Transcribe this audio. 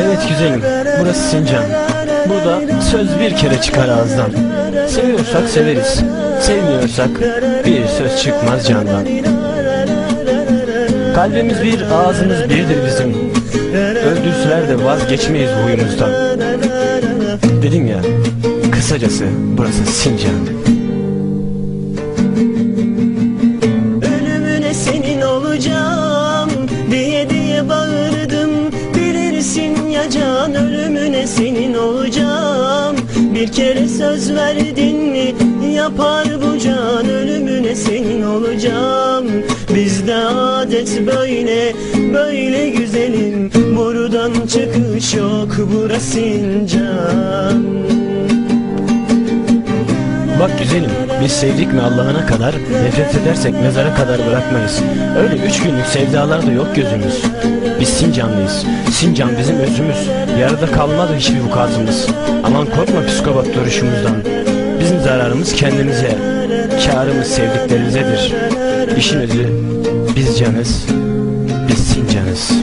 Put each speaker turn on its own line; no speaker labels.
Evet güzelim, burası Sincan. Burada söz bir kere çıkar ağızdan. Seviyorsak severiz, sevmiyorsak bir söz çıkmaz candan. Kalbimiz bir, ağzımız birdir bizim. Öldürseler de vazgeçmeyiz huyumuzdan. Dedim ya, kısacası burası Sincan.
Bir kere söz verdin mi yapar bu can ölümüne senin olacağım. Bizde adet böyle böyle güzelim. Buradan çıkış yok burası can
Bak güzelim, biz sevdik mi Allah'ına kadar, nefret edersek mezara kadar bırakmayız. Öyle üç günlük sevdalar da yok gözümüz. Biz Sincanlıyız, Sincan bizim özümüz. Yarıda kalmadı hiçbir vukuatımız. Aman korkma psikopat duruşumuzdan. Bizim zararımız kendimize, karımız sevdiklerimizedir. İşin özü, biz canız, biz Sincanız.